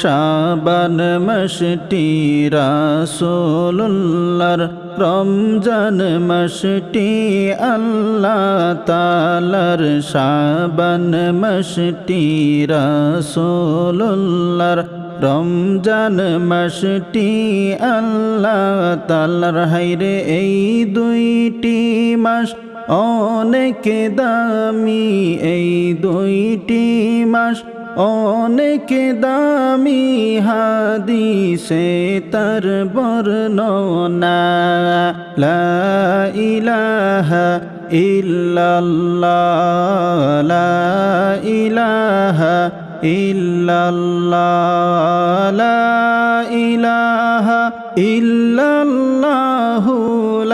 শাবান মাসটি রাসূলুল্লাহর রমজান মাসটি আল্লাহ তালার শাবান মাসটি রাসূলুল্লাহর রমজান মাসটি আল্লাহ তালার হাইরে এই দুইটি মাস অনেক দামি, এই দুইটি মাস অনেক দামি হাদিসে তার বর্ণনা। লা ইলাহা ইল্লাল্লাহ, লা ইলাহা ইল্লাল্লাহ, লা ইলাহা ইল্লাল্লাহু,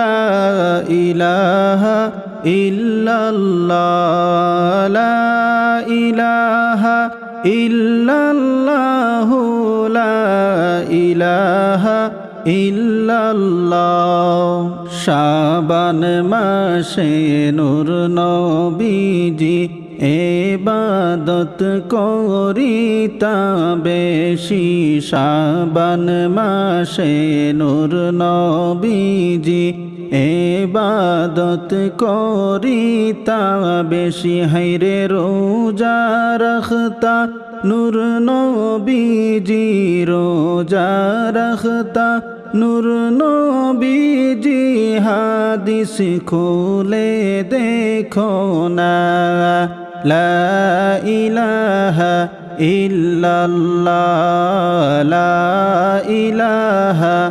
লা ইলাহা ইল্লাল্লাহ, লা ইলাহা ইল্লাল্লাহু লা ইলাহা ইল্লাল্লাহ। শাবান মাসে নূর নবীজি এবাদত করিতা বেশি। শাবান মাসে নূর নবীজি এবাদত করিতা বেশি হাইরে রোজা রাখতা। নূর নবীজি রোজা রাখতা। নূর নবীজি হাদিস খুলে দেখো না। লা ইলাহা ইল্লাল্লাহ, লা ইলাহা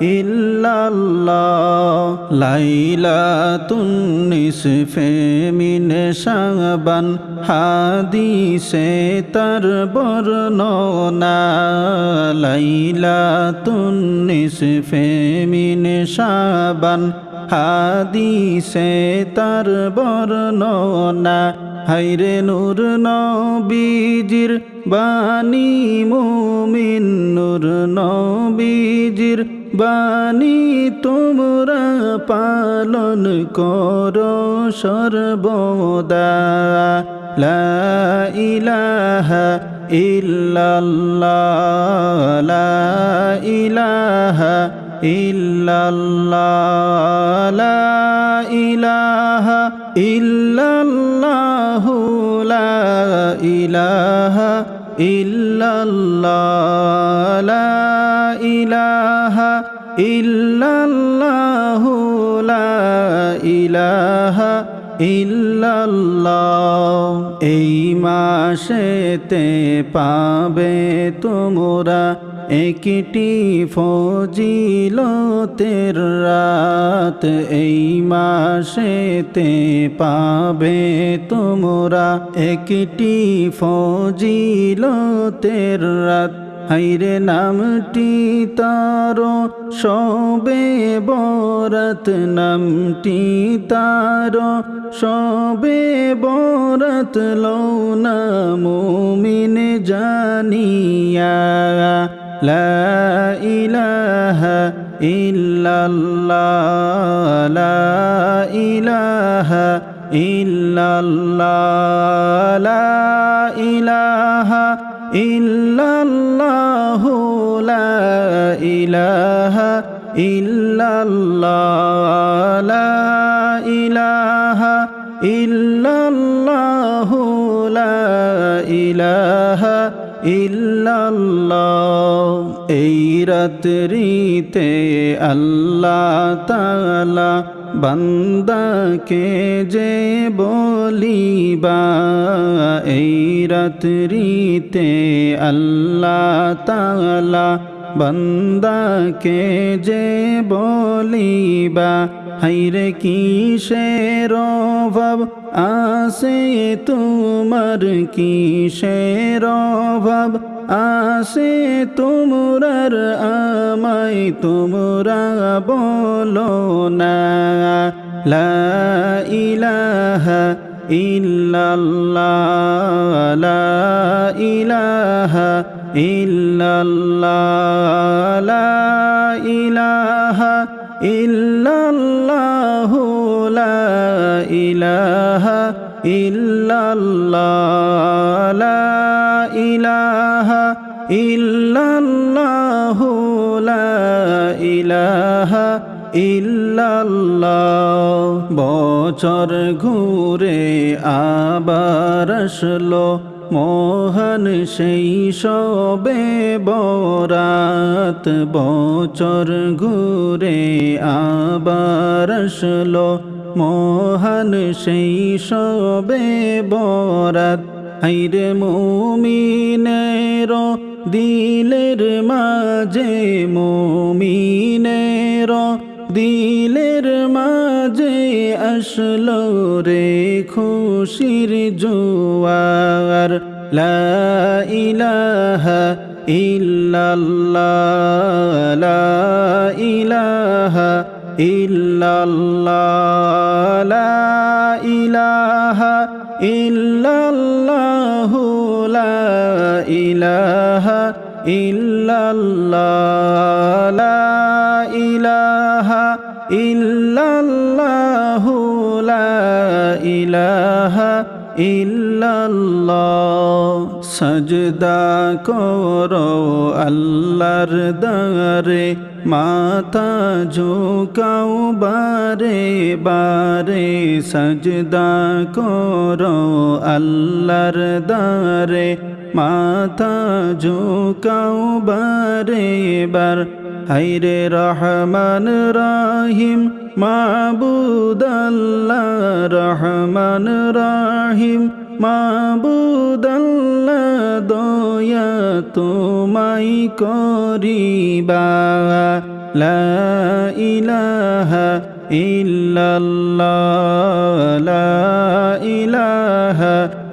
ইল্লাল্লাহ লাইলা তুন্নিসফে মিন শাবান হাদিসে তার বর্ণনা লাইলা তুন্নিসফে মিন শাবান হাদিসে তার বর্ণনা। হাইরে নূর নবীজির বাণী মুমিন, নূর বাণী তোমরা পালন করো সর্বদা। লা ইলাহা ইল্লাল্লাহ। লা ইলাহা ইল্লাল্লাহ। লা ইলাহা ইল্লাল্লাহু। লা ইলাহা ইল্লাল্লাহ। লা ইলাহা ইল্লাল্লাহু লা ইলাহা ইল্লাল্লাহ। এই মাসেতে পাবে তোমরা একটি ফজিলতের রাত। এই মাসেতে পাবে তোমরা একটি ফজিলতের রাত। হাইরে নামটি তার সবে বরত, নামটি তার সবে বরত। লৌনা মুমিন জানিয়া, লা ইলাহা ইল্লাল্লাহ, লা ইলাহা ইল্লাল্লাহ, লা ইলাহা ইল্লাল্লাহু লা ইলাহা ইল্লাল্লাহ লা ইলাহা ইল্লাল্লাহু লা ইলাহা ইল্লাল্লাহ। এই রাত্রিতে আল্লাহ তালা বান্দাকে যে বলিবা, এই রাত্রিতে আল্লাহ তালা বান্দাকে যে বলিবা হাইরে কিসের অভাব আসে তোমার? কিসের অভাব? আসে তোমরার আমায়, তোমরা বলো না। লা ইলাহা ইল্লাল্লাহ, লা ইলাহা ইল্লাল্লাহ, লা ইলাহা ইল্লাল্লাহ, লা ইলাহা ইল্লাল্লাহ, লা ইলাহা ইল্লাল্লাহ ইলাহা ইল্লাল্লাহ। বছর ঘুরে আবার আসলো, মোহন সেই সবে বরাত। বছর ঘুরে আবার আসলো, মোহন সেই সবে বরাত। হাইরে মুমিনের দিলের মাঝে মুমিনের দিলের মাঝে আসলো রে খুশির জোয়ার। লা ইলাহা ইল্লাল্লাহ, লা ইলাহা ইল্লাল্লাহ, লা ইলাহা ইল্লাল্লাহ, লা ইলাহা ইল্লাল্লাহ, লা ইলাহা ইল্লাল্লাহ, লা ইলাহা ইল্লাল্লাহ। সজদা করো আল্লাহর দারে মাথা ঝুকাও বারে বারে। সজদা করো আল্লাহর দারে মাথা ঝুকাও বারে বার হাইরে রহমান রাহিম, মাবুদ আল্লাহ রহমান রাহিম, মাবুদ আল্লাহ দয়া তোমাই করিবা। লা ইলাহা ইল্লাল্লাহ, লা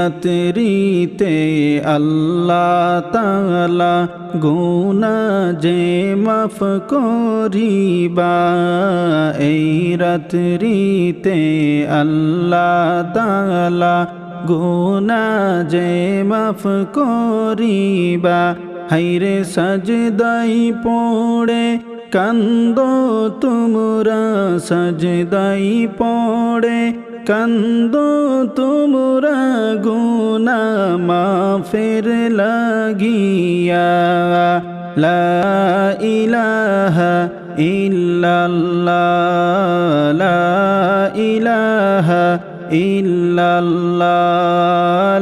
রাত্রিতে আল্লাহ তালা গুনা যে মাফ করিবা, এই রাত্রিতে আল্লাহ তালা গুনা যে মাফ করিবা। হাইরে সজদাই পড়ে কান্দ তোমরা সজদাই পড়ে কান্দ তোমরা গুনা মাফের লাগিয়া। লা ইলাহা ইল্লাল্লাহ, লা ইলাহা ইল্লাল্লাহ,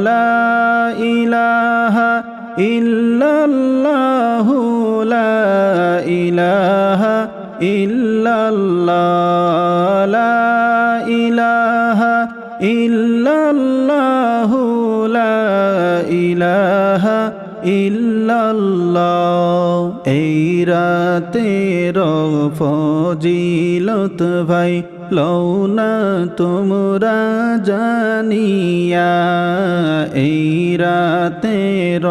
লা ইলাহা ইল্লাল্লাহ, লা ইলাহা ইল্লাল্লাহ। ইল্লাল্লাহ। এই রাতের ফজিলত ভাই লৌনা তোমরা জানিয়া, এই রাতের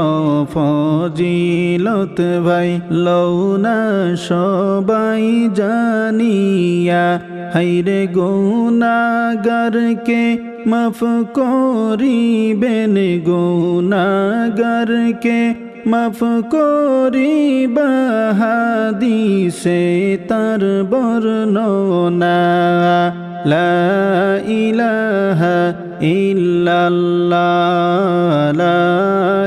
ফজিলত ভাই লৌনা সবাই জানিয়া, হাইরে গুনাগারকে মাফ করিবেন গুনাগারকে মাফ করিবা হাদিসে তার বর্ণনা। লা ইলাহা ইল্লাল্লাহ, লা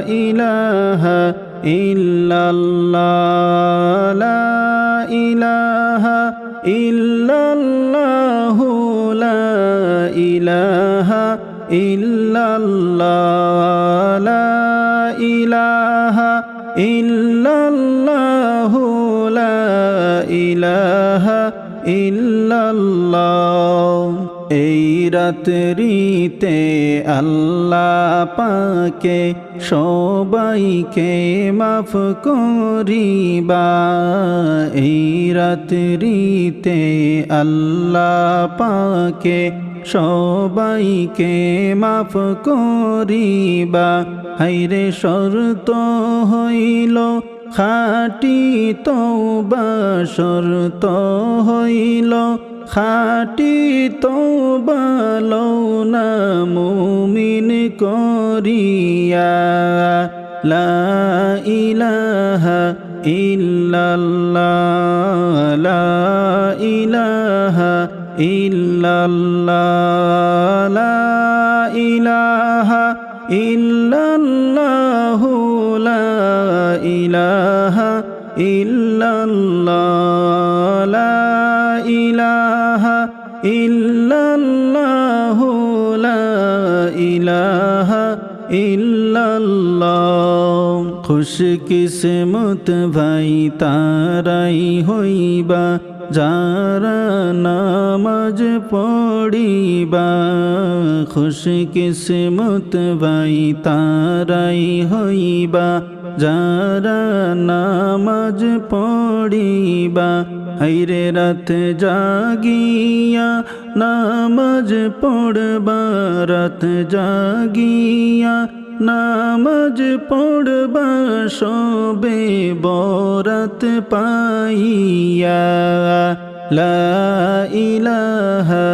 ইলাহা ইল্লাল্লাহ, লা ইলাহা ইল্লাল্লাহ। ইল্লাল্লাহ ইলাহা ইলাহা এই রাত্রিতে আল্লাহ পাকে সবাইকে মাফ করিবা। এই রাত্রিতে আল্লাহ পাকে সবাইকে মাফ করিবা। হাইরে শর্ত হইল খাটি তৌবা শর্ত হইল খাটি তৌবা লৌনা মুমিন করিয়া। লা ইলাহা ইল্লাল্লাহ, লা ইল্লাল্লাহ, লা ইলাহা ইল্লাল্লাহু, লা ইলাহা ইল্লাল্লাহ, লা ইলাহা ইল্লাল্লাহু, লা ইলাহা ইল্লাল্লাহ। খুশ কিসমত ভাই, তারাই হইবা যারা নামাজ পড়িবা, খুশ কিসমত ভাই তারাই হইবা। যারা নামাজ পড়িবা, হাইরে রাত জাগিয়া নামাজ পড়বা, রাত জাগিয়া নামাজ পড়বা সবে বরাত পাইয়া। লা ইলাহা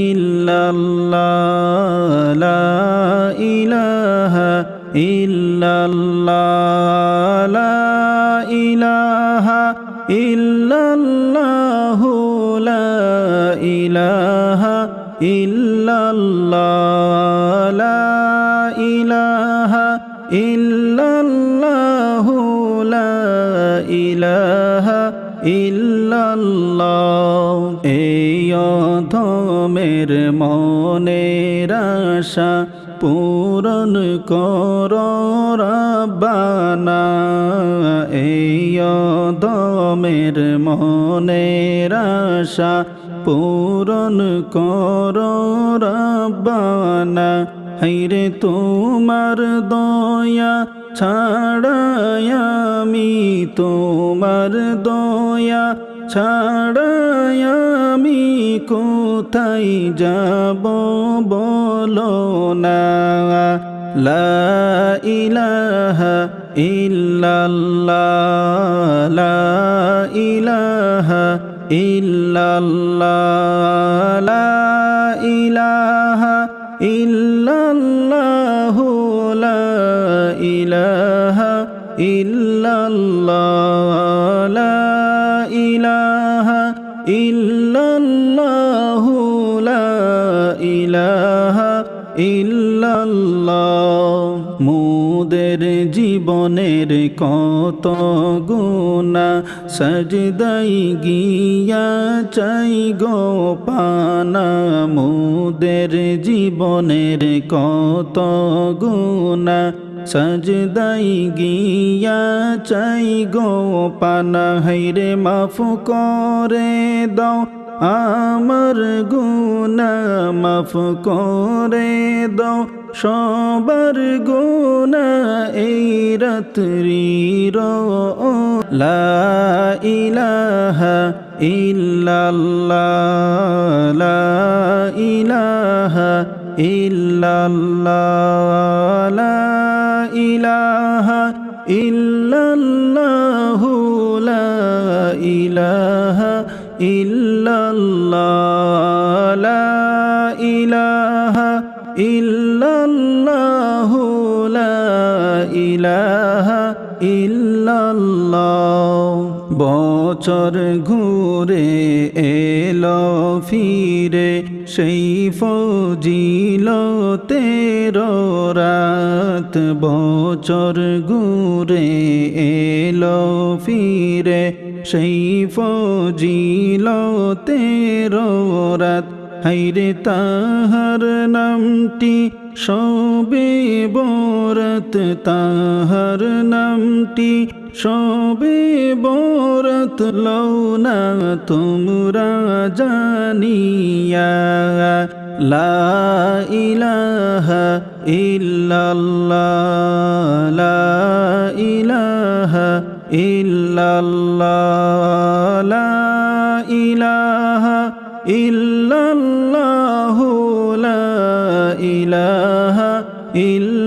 ইল্লাল্লাহ, লা ইলাহা ইল্লাল্লাহ, লা ইলাহা ইল্লাল্লাহ, লা ইলাহা ইল্লাল্লাহ। ইলাহা ইল্লাল্লাহ লা ইলাহা ইল্লাল্লাহ। এই অধমের মনের আশা পূরণ কর রাব্বানা। এই অধমের মনের আশা পূরণ কর রাব্বানা। হাইরে তোমার দয়া ছাড়াই আমি তোমার দয়া ছাড়াই আমি কোথায় যাব বলো না। লা ইলাহা ইল্লাল্লাহ, লা ইলাহা ইল্লাল্লাহ, লা ইলাহা ইল্লাল্লাহ। ইলাহা ইল্লাল্লাহ জীবনের কত গুণা সজদাই গিয়া চাই গো পানা। মুদের জীবনের কত গুণা সজদাই গিয়া চাই গো পানা। হাইরে মাফ করে দাও আমার গুনা মাফ করে দাও সবার গুনা এই রাত্রির লা ইলাহা ইল্লাল্লাহ। ইলাহা ইল্লাল্লাহ। ইলাহা ইল্লাল্লাহু লা ইলাহা ইল্লাল্লাহ। বছর ঘুরে এলো ফিরে, সেই ফজিল তেরো রাত বছর ঘুরে এলো ফিরে, সেই ফজিল তেরো রাত। হাইরে তাহার নামটি সবে বরত, তাহার নামটি সবে বরত লৌনা তোমরা জানিয়া, লা ইলাহা ইল্লাল্লাহ, লা ইলাহা ইল্লাল্লাহ, লা ইলাহা ইল্লাল্লাহ, লা ইলাহা ইল্লাল্লাহ।